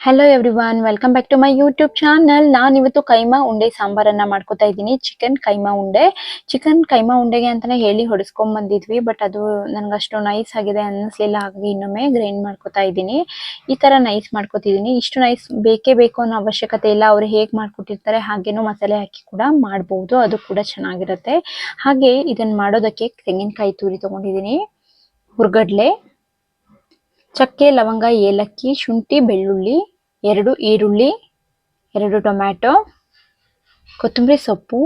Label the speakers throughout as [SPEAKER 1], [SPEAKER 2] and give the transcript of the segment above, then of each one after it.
[SPEAKER 1] Hello everyone welcome back to my YouTube channel ನಾನು ಇವತ್ತು ಕೈಮಾ ಉಂಡೆ ಸಾಂಬಾರನ್ನ ಮಾಡ್ಕೊತಾ ಇದ್ದೀನಿ. ಚಿಕನ್ ಕೈಮಾ ಉಂಡೆ. ಚಿಕನ್ ಕೈಮಾ ಉಂಡೆಗೆ ಅಂತಾನೆ ಹೇಳಿ ಹೊಡಿಸ್ಕೊಂಡ್ ಬಂದಿದ್ವಿ ಬಟ್ ಅದು ನನ್ಗಷ್ಟು ನೈಸ್ ಆಗಿದೆ ಅನ್ನಿಸ್ಲಿಲ್ಲ ಹಾಗಾಗಿ ಇನ್ನೊಮ್ಮೆ ಗ್ರೈಂಡ್ ಮಾಡ್ಕೊತಾ ಇದ್ದೀನಿ. ಈ ಥರ ನೈಸ್ ಮಾಡ್ಕೊತಿದ್ದೀನಿ. ಇಷ್ಟು ನೈಸ್ ಬೇಕೇ ಬೇಕು ಅನ್ನೋ ಅವಶ್ಯಕತೆ ಇಲ್ಲ. ಅವ್ರು ಹೇಗ್ ಮಾಡ್ಕೊಟ್ಟಿರ್ತಾರೆ, ಹಾಗೇನು ಮಸಾಲೆ ಹಾಕಿ ಕೂಡ ಮಾಡ್ಬೋದು. ಅದು ಕೂಡ ಚೆನ್ನಾಗಿರುತ್ತೆ. ಹಾಗೆ ಇದನ್ನ ಮಾಡೋದಕ್ಕೆ ತೆಂಗಿನಕಾಯಿ ತುರಿ ತಗೊಂಡಿದ್ದೀನಿ. ಹುರ್ಗಡ್ಲೆ. ಚಕ್ಕೆ, ಲವಂಗ, ಏಲಕ್ಕಿ, ಶುಂಠಿ, ಬೆಳ್ಳುಳ್ಳಿ, ಎರಡು ಈರುಳ್ಳಿ, ಎರಡು ಟೊಮ್ಯಾಟೊ, ಕೊತ್ತಂಬರಿ ಸೊಪ್ಪು.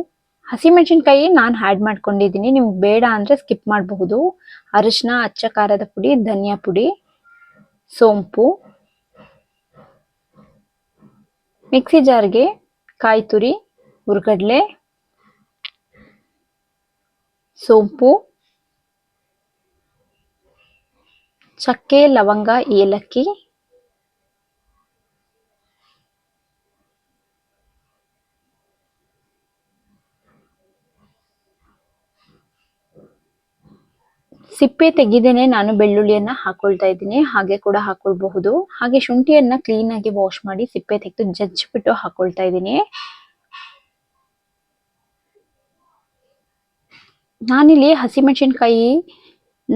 [SPEAKER 1] ಹಸಿಮೆಣಸಿನ್ಕಾಯಿ ನಾನು ಆ್ಯಡ್ ಮಾಡ್ಕೊಂಡಿದ್ದೀನಿ. ನಿಮ್ಗೆ ಬೇಡ ಅಂದರೆ ಸ್ಕಿಪ್ ಮಾಡಬಹುದು. ಅರಿಶಿನ, ಅಚ್ಚ ಖಾರದ ಪುಡಿ, ಧನಿಯಾ ಪುಡಿ, ಸೋಂಪು. ಮಿಕ್ಸಿ ಜಾರ್ಗೆ ಕಾಯಿ ತುರಿ ಹುರ್ಗಡ್ಲೆ, ಸೋಂಪು. ಚಕ್ಕೆ, ಲವಂಗ, ಏಲಕ್ಕಿ. ಸಿಪ್ಪೆ ತೆಗೆದೇನೆ ನಾನು ಬೆಳ್ಳುಳ್ಳಿಯನ್ನ ಹಾಕೊಳ್ತಾ ಇದ್ದೀನಿ. ಹಾಗೆ ಕೂಡ ಹಾಕೊಳ್ಬಹುದು. ಹಾಗೆ ಶುಂಠಿಯನ್ನ ಕ್ಲೀನ್ ಆಗಿ ವಾಶ್ ಮಾಡಿ ಸಿಪ್ಪೆ ತೆಗೆದು ಜಜ್ಜಿಬಿಟ್ಟು ಹಾಕೊಳ್ತಾ ಇದ್ದೀನಿ. ನಾನಿಲ್ಲಿ ಹಸಿಮೆಣಸಿನ್ಕಾಯಿ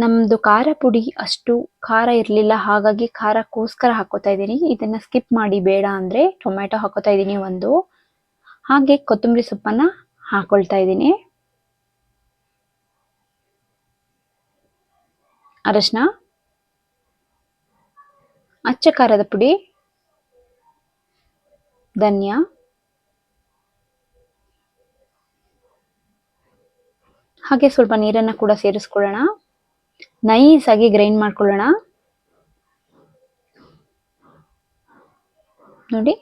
[SPEAKER 1] ನಮ್ದು ಖಾರ ಪುಡಿ ಅಷ್ಟು ಖಾರ ಇರಲಿಲ್ಲ, ಹಾಗಾಗಿ ಖಾರಕ್ಕೋಸ್ಕರ ಹಾಕೋತಾ ಇದ್ದೀನಿ. ಇದನ್ನ ಸ್ಕಿಪ್ ಮಾಡಿ ಬೇಡ ಅಂದ್ರೆ ಟೊಮ್ಯಾಟೊ ಹಾಕೋತಾ ಇದ್ದೀನಿ ಒಂದು. ಹಾಗೆ ಕೊತ್ತಂಬರಿ ಸೊಪ್ಪನ್ನ ಹಾಕೊಳ್ತಾ ಇದ್ದೀನಿ. ಅರಶಿನ, ಅಚ್ಚ ಖಾರದ ಪುಡಿ, ಧನ್ಯಾ, ಹಾಗೆ ಸ್ವಲ್ಪ ನೀರನ್ನ ಕೂಡ ಸೇರಿಸ್ಕೊಳ್ಳೋಣ. ನೈಸ್ ಆಗಿ ಗ್ರೈಂಡ್ ಮಾಡ್ಕೊಳ್ಳೋಣ. ನೋಡಿ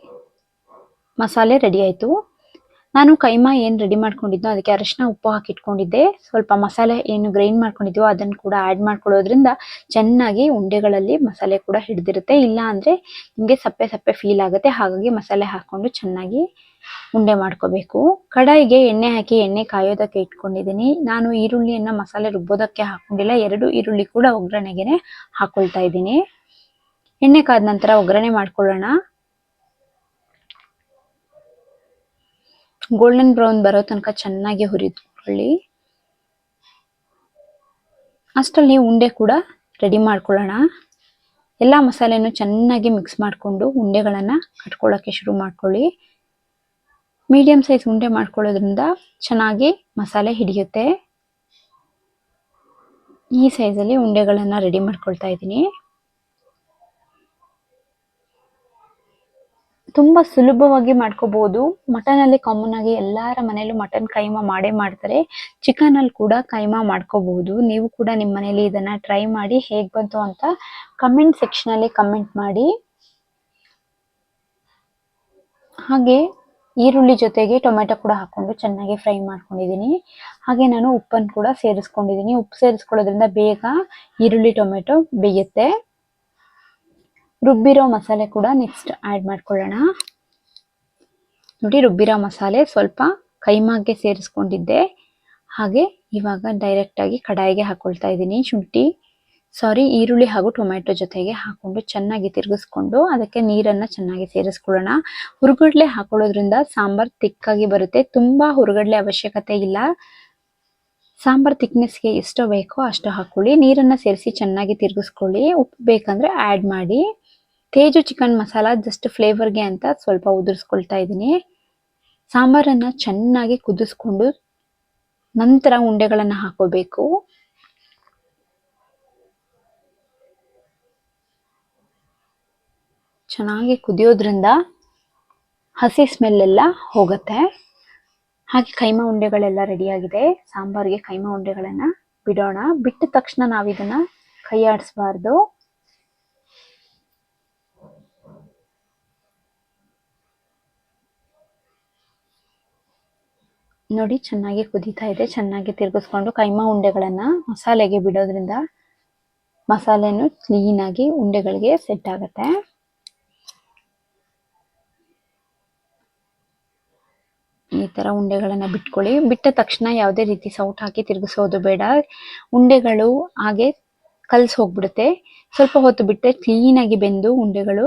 [SPEAKER 1] ಮಸಾಲೆ ರೆಡಿ ಆಯ್ತು. ನಾನು ಕೈಮಾ ಏನು ರೆಡಿ ಮಾಡ್ಕೊಂಡಿದ್ನೋ ಅದಕ್ಕೆ ಅರಿಶಿನ ಉಪ್ಪು ಹಾಕಿಟ್ಕೊಂಡಿದ್ದೆ. ಸ್ವಲ್ಪ ಮಸಾಲೆ ಏನು ಗ್ರೈಂಡ್ ಮಾಡ್ಕೊಂಡಿದ್ವೋ ಅದನ್ನು ಕೂಡ ಆ್ಯಡ್ ಮಾಡ್ಕೊಳ್ಳೋದ್ರಿಂದ ಚೆನ್ನಾಗಿ ಉಂಡೆಗಳಲ್ಲಿ ಮಸಾಲೆ ಕೂಡ ಹಿಡಿದಿರುತ್ತೆ. ಇಲ್ಲ ಅಂದರೆ ನಿಮಗೆ ಸಪ್ಪೆ ಸಪ್ಪೆ ಫೀಲ್ ಆಗುತ್ತೆ. ಹಾಗಾಗಿ ಮಸಾಲೆ ಹಾಕ್ಕೊಂಡು ಚೆನ್ನಾಗಿ ಉಂಡೆ ಮಾಡ್ಕೋಬೇಕು. ಕಡಾಯಿಗೆ ಎಣ್ಣೆ ಹಾಕಿ ಎಣ್ಣೆ ಕಾಯೋದಕ್ಕೆ ಇಟ್ಕೊಂಡಿದ್ದೀನಿ. ನಾನು ಈರುಳ್ಳಿಯನ್ನು ಮಸಾಲೆ ರುಬ್ಬೋದಕ್ಕೆ ಹಾಕೊಂಡಿಲ್ಲ. ಎರಡು ಈರುಳ್ಳಿ ಕೂಡ ಒಗ್ಗರಣೆಗೆ ಹಾಕ್ಕೊಳ್ತಾ ಇದ್ದೀನಿ. ಎಣ್ಣೆ ಕಾದ ನಂತರ ಒಗ್ಗರಣೆ ಮಾಡ್ಕೊಳ್ಳೋಣ. ಗೋಲ್ಡನ್ ಬ್ರೌನ್ ಬರೋ ತನಕ ಚೆನ್ನಾಗಿ ಹುರಿದುಕೊಳ್ಳಿ. ಅಷ್ಟರಲ್ಲಿ ಉಂಡೆ ಕೂಡ ರೆಡಿ ಮಾಡ್ಕೊಳ್ಳೋಣ. ಎಲ್ಲ ಮಸಾಲೆಯನ್ನು ಚೆನ್ನಾಗಿ ಮಿಕ್ಸ್ ಮಾಡಿಕೊಂಡು ಉಂಡೆಗಳನ್ನು ಕಟ್ಕೊಳ್ಳೋಕ್ಕೆ ಶುರು ಮಾಡ್ಕೊಳ್ಳಿ. ಮೀಡಿಯಂ ಸೈಜ್ ಉಂಡೆ ಮಾಡ್ಕೊಳ್ಳೋದ್ರಿಂದ ಚೆನ್ನಾಗಿ ಮಸಾಲೆ ಹಿಡಿಯುತ್ತೆ. ಈ ಸೈಜಲ್ಲಿ ಉಂಡೆಗಳನ್ನು ರೆಡಿ ಮಾಡ್ಕೊಳ್ತಾ ಇದ್ದೀನಿ. ತುಂಬ ಸುಲಭವಾಗಿ ಮಾಡ್ಕೋಬಹುದು ಮಟನ್ ಅಲ್ಲಿ ಕಾಮನ್ ಆಗಿ ಎಲ್ಲರ ಮನೆಯಲ್ಲೂ ಮಟನ್ ಕೈಮಾ ಮಾಡೇ ಮಾಡ್ತಾರೆ. ಚಿಕನ್ ಅಲ್ಲಿ ಕೂಡ ಕೈಮಾ ಮಾಡ್ಕೋಬಹುದು ನೀವು ಕೂಡ ನಿಮ್ಮ ಮನೇಲಿ ಇದನ್ನ ಟ್ರೈ ಮಾಡಿ ಹೇಗ್ ಬಂತು ಅಂತ ಕಮೆಂಟ್ ಸೆಕ್ಷನ್ ಅಲ್ಲಿ ಕಮೆಂಟ್ ಮಾಡಿ. ಹಾಗೆ ಈರುಳ್ಳಿ ಜೊತೆಗೆ ಟೊಮೆಟೊ ಕೂಡ ಹಾಕೊಂಡು ಚೆನ್ನಾಗಿ ಫ್ರೈ ಮಾಡ್ಕೊಂಡಿದ್ದೀನಿ. ಹಾಗೆ ನಾನು ಉಪ್ಪನ್ನು ಕೂಡ ಸೇರಿಸ್ಕೊಂಡಿದ್ದೀನಿ. ಉಪ್ಪು ಸೇರಿಸ್ಕೊಳ್ಳೋದ್ರಿಂದ ಬೇಗ ಈರುಳ್ಳಿ ಟೊಮೆಟೊ ಬೇಯುತ್ತೆ. ರುಬ್ಬಿರೋ ಮಸಾಲೆ ಕೂಡ ನೆಕ್ಸ್ಟ್ ಆ್ಯಡ್ ಮಾಡ್ಕೊಳ್ಳೋಣ. ನೋಡಿ, ರುಬ್ಬಿರೋ ಮಸಾಲೆ ಸ್ವಲ್ಪ ಕೈಮಾಗೆ ಸೇರಿಸ್ಕೊಂಡಿದ್ದೆ. ಹಾಗೆ ಇವಾಗ ಡೈರೆಕ್ಟಾಗಿ ಕಡಾಯಿಗೆ ಹಾಕೊಳ್ತಾ ಇದ್ದೀನಿ ಶುಂಠಿ. ಸಾರಿ ಈರುಳ್ಳಿ ಹಾಗೂ ಟೊಮೆಟೊ ಜೊತೆಗೆ ಹಾಕೊಂಡು ಚೆನ್ನಾಗಿ ತಿರುಗಿಸ್ಕೊಂಡು ಅದಕ್ಕೆ ನೀರನ್ನು ಚೆನ್ನಾಗಿ ಸೇರಿಸ್ಕೊಳ್ಳೋಣ. ಹುರುಗಡ್ಲೆ ಹಾಕೊಳ್ಳೋದ್ರಿಂದ ಸಾಂಬಾರ್ ತಿಕ್ಕಾಗಿ ಬರುತ್ತೆ. ತುಂಬ ಹುರುಗಡ್ಲೆ ಅವಶ್ಯಕತೆ ಇಲ್ಲ. ಸಾಂಬಾರ್ ತಿಕ್ನೆಸ್ಗೆ ಎಷ್ಟು ಬೇಕೋ ಅಷ್ಟು ಹಾಕೊಳ್ಳಿ. ನೀರನ್ನು ಸೇರಿಸಿ ಚೆನ್ನಾಗಿ ತಿರುಗಿಸ್ಕೊಳ್ಳಿ. ಉಪ್ಪು ಬೇಕಂದ್ರೆ ಆ್ಯಡ್ ಮಾಡಿ. ತೇಜು ಚಿಕನ್ ಮಸಾಲ ಜಸ್ಟ್ ಫ್ಲೇವರ್ಗೆ ಅಂತ ಸ್ವಲ್ಪ ಉದುರಿಸ್ಕೊಳ್ತಾ ಇದ್ದೀನಿ. ಸಾಂಬಾರನ್ನು ಚೆನ್ನಾಗಿ ಕುದಿಸ್ಕೊಂಡು ನಂತರ ಉಂಡೆಗಳನ್ನು ಹಾಕೋಬೇಕು. ಚೆನ್ನಾಗಿ ಕುದಿಯೋದ್ರಿಂದ ಹಸಿ ಸ್ಮೆಲ್ ಎಲ್ಲ ಹೋಗುತ್ತೆ. ಹಾಗೆ ಕೈಮ ಉಂಡೆಗಳೆಲ್ಲ ರೆಡಿಯಾಗಿದೆ ಸಾಂಬಾರಿಗೆ ಕೈಮ ಉಂಡೆಗಳನ್ನು ಬಿಡೋಣ. ಬಿಟ್ಟ ತಕ್ಷಣ ನಾವಿದನ್ನು ಕೈ ಆಡಿಸ್ಬಾರ್ದು ನೋಡಿ, ಚೆನ್ನಾಗಿ ಕುದೀತಾ ಇದೆ. ಚೆನ್ನಾಗಿ ತಿರುಗಿಸ್ಕೊಂಡು ಕೈಮಾ ಉಂಡೆಗಳನ್ನ ಮಸಾಲೆಗೆ ಬಿಡೋದ್ರಿಂದ ಮಸಾಲೆನು ಕ್ಲೀನಾಗಿ ಉಂಡೆಗಳಿಗೆ ಸೆಟ್ ಆಗುತ್ತೆ. ಈ ತರ ಉಂಡೆಗಳನ್ನ ಬಿಟ್ಕೊಳ್ಳಿ. ಬಿಟ್ಟ ತಕ್ಷಣ ಯಾವುದೇ ರೀತಿ ಸೌಟ್ ಹಾಕಿ ತಿರುಗಿಸೋದು ಬೇಡ. ಉಂಡೆಗಳು ಹಾಗೆ ಕಲ್ಸ್ ಹೋಗ್ಬಿಡುತ್ತೆ. ಸ್ವಲ್ಪ ಹೊತ್ತು ಬಿಟ್ಟರೆ ಕ್ಲೀನಾಗಿ ಬೆಂದು ಉಂಡೆಗಳು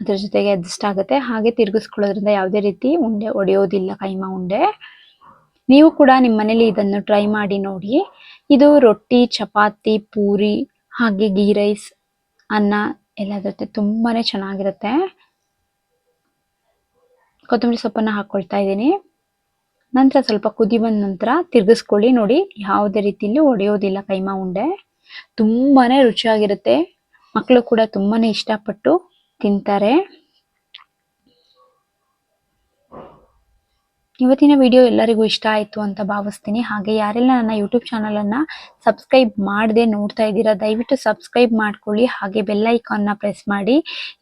[SPEAKER 1] ಅದ್ರ ಜೊತೆಗೆ ಅಡ್ಜಸ್ಟ್ ಆಗುತ್ತೆ. ಹಾಗೆ ತಿರುಗಿಸ್ಕೊಳ್ಳೋದ್ರಿಂದ ಯಾವುದೇ ರೀತಿ ಉಂಡೆ ಒಡೆಯೋದಿಲ್ಲ ಕೈಮಾ ಉಂಡೆ. ನೀವು ಕೂಡ ನಿಮ್ಮ ಮನೇಲಿ ಇದನ್ನು ಟ್ರೈ ಮಾಡಿ ನೋಡಿ ಇದು ರೊಟ್ಟಿ, ಚಪಾತಿ, ಪೂರಿ, ಹಾಗೆ ಗೀ ರೈಸ್, ಅನ್ನ ಎಲ್ಲ ಜೊತೆ ತುಂಬಾನೇ ಚೆನ್ನಾಗಿರುತ್ತೆ. ಕೊತ್ತಂಬರಿ ಸೊಪ್ಪನ್ನ ಹಾಕ್ಕೊಳ್ತಾ ಇದ್ದೀನಿ. ನಂತರ ಸ್ವಲ್ಪ ಕುದಿ ಬಂದ ನಂತರ ತಿರ್ಗಿಸ್ಕೊಳ್ಳಿ ನೋಡಿ. ಯಾವುದೇ ರೀತಿಯಲ್ಲಿ ಒಡೆಯೋದಿಲ್ಲ ಕೈಮಾ ಉಂಡೆ. ತುಂಬಾನೇ ರುಚಿಯಾಗಿರುತ್ತೆ. ಮಕ್ಕಳು ಕೂಡ ತುಂಬಾನೇ ಇಷ್ಟಪಟ್ಟು ತಿಂತಾರೆ. ಇವತ್ತಿನ ವಿಡಿಯೋ ಎಲ್ಲರಿಗೂ ಇಷ್ಟ ಆಯಿತು ಅಂತ ಭಾವಿಸ್ತೀನಿ. ಹಾಗೆ ಯಾರೆಲ್ಲ ನನ್ನ ಯೂಟ್ಯೂಬ್ ಚಾನಲನ್ನು ಸಬ್ಸ್ಕ್ರೈಬ್ ಮಾಡದೆ ನೋಡ್ತಾ ಇದ್ದೀರಾ, ದಯವಿಟ್ಟು ಸಬ್ಸ್ಕ್ರೈಬ್ ಮಾಡ್ಕೊಳ್ಳಿ. ಹಾಗೆ ಬೆಲ್ ಐಕಾನ್ನ ಪ್ರೆಸ್ ಮಾಡಿ.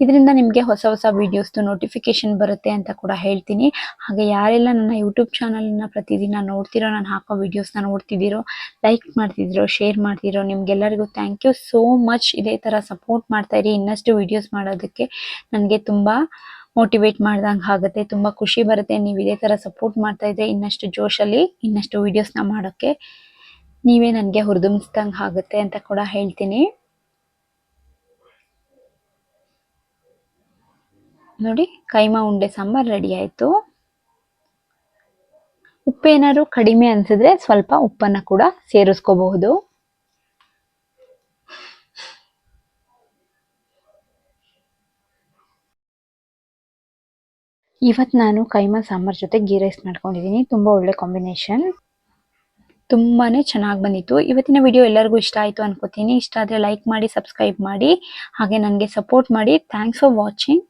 [SPEAKER 1] ಇದರಿಂದ ನಿಮಗೆ ಹೊಸ ಹೊಸ ವೀಡಿಯೋಸ್ದು ನೋಟಿಫಿಕೇಶನ್ ಬರುತ್ತೆ ಅಂತ ಕೂಡ ಹೇಳ್ತೀನಿ. ಹಾಗೆ ಯಾರೆಲ್ಲ ನನ್ನ ಯೂಟ್ಯೂಬ್ ಚಾನಲನ್ನು ಪ್ರತಿದಿನ ನೋಡ್ತಿರೋ, ನಾನು ಹಾಕೋ ವೀಡಿಯೋಸ್ನ ನೋಡ್ತಿದ್ದೀರೋ ಲೈಕ್ ಮಾಡ್ತಿದ್ದೀರೋ ಶೇರ್ ಮಾಡ್ತಿರೋ ನಿಮಗೆಲ್ಲರಿಗೂ ಥ್ಯಾಂಕ್ ಯು ಸೋ ಮಚ್ ಇದೇ ಥರ ಸಪೋರ್ಟ್ ಮಾಡ್ತಾ ಇರಿ. ಇನ್ನಷ್ಟು ವೀಡಿಯೋಸ್ ಮಾಡೋದಕ್ಕೆ ನನಗೆ ತುಂಬ ಮೋಟಿವೇಟ್ ಮಾಡ್ದಂಗೆ ಆಗುತ್ತೆ, ತುಂಬ ಖುಷಿ ಬರುತ್ತೆ. ನೀವು ಇದೇ ಥರ ಸಪೋರ್ಟ್ ಮಾಡ್ತಾ ಇದ್ರೆ ಇನ್ನಷ್ಟು ಜೋಶಲ್ಲಿ ಇನ್ನಷ್ಟು ವೀಡಿಯೋಸ್ನ ಮಾಡೋಕ್ಕೆ ನೀವೇ ನನಗೆ ಹುರಿದುಂಬಿಸ್ದಂಗೆ ಆಗುತ್ತೆ ಅಂತ ಕೂಡ ಹೇಳ್ತೀನಿ. ನೋಡಿ, ಕೈಮಾ ಉಂಡೆ ಸಾಂಬಾರ್ ರೆಡಿ ಆಯಿತು. ಉಪ್ಪೇನಾದ್ರು ಕಡಿಮೆ ಅನ್ಸಿದ್ರೆ ಸ್ವಲ್ಪ ಉಪ್ಪನ್ನ ಕೂಡ ಸೇರಿಸ್ಕೋಬಹುದು. ಇವತ್ತು ನಾನು ಕೈಮಾ ಸಾಂಬಾರ್ ಜೊತೆ ಗೀ ರೈಸ್ ಮಾಡ್ಕೊಂಡಿದ್ದೀನಿ ತುಂಬ ಒಳ್ಳೆ ಕಾಂಬಿನೇಷನ್ ತುಂಬಾ ಚೆನ್ನಾಗಿ ಬಂದಿತ್ತು. ಇವತ್ತಿನ ವಿಡಿಯೋ ಎಲ್ಲರಿಗೂ ಇಷ್ಟ ಆಯಿತು ಅನ್ಕೋತೀನಿ. ಇಷ್ಟ ಆದರೆ ಲೈಕ್ ಮಾಡಿ ಸಬ್ಸ್ಕ್ರೈಬ್ ಮಾಡಿ, ಹಾಗೆ ನನಗೆ ಸಪೋರ್ಟ್ ಮಾಡಿ. Thanks for watching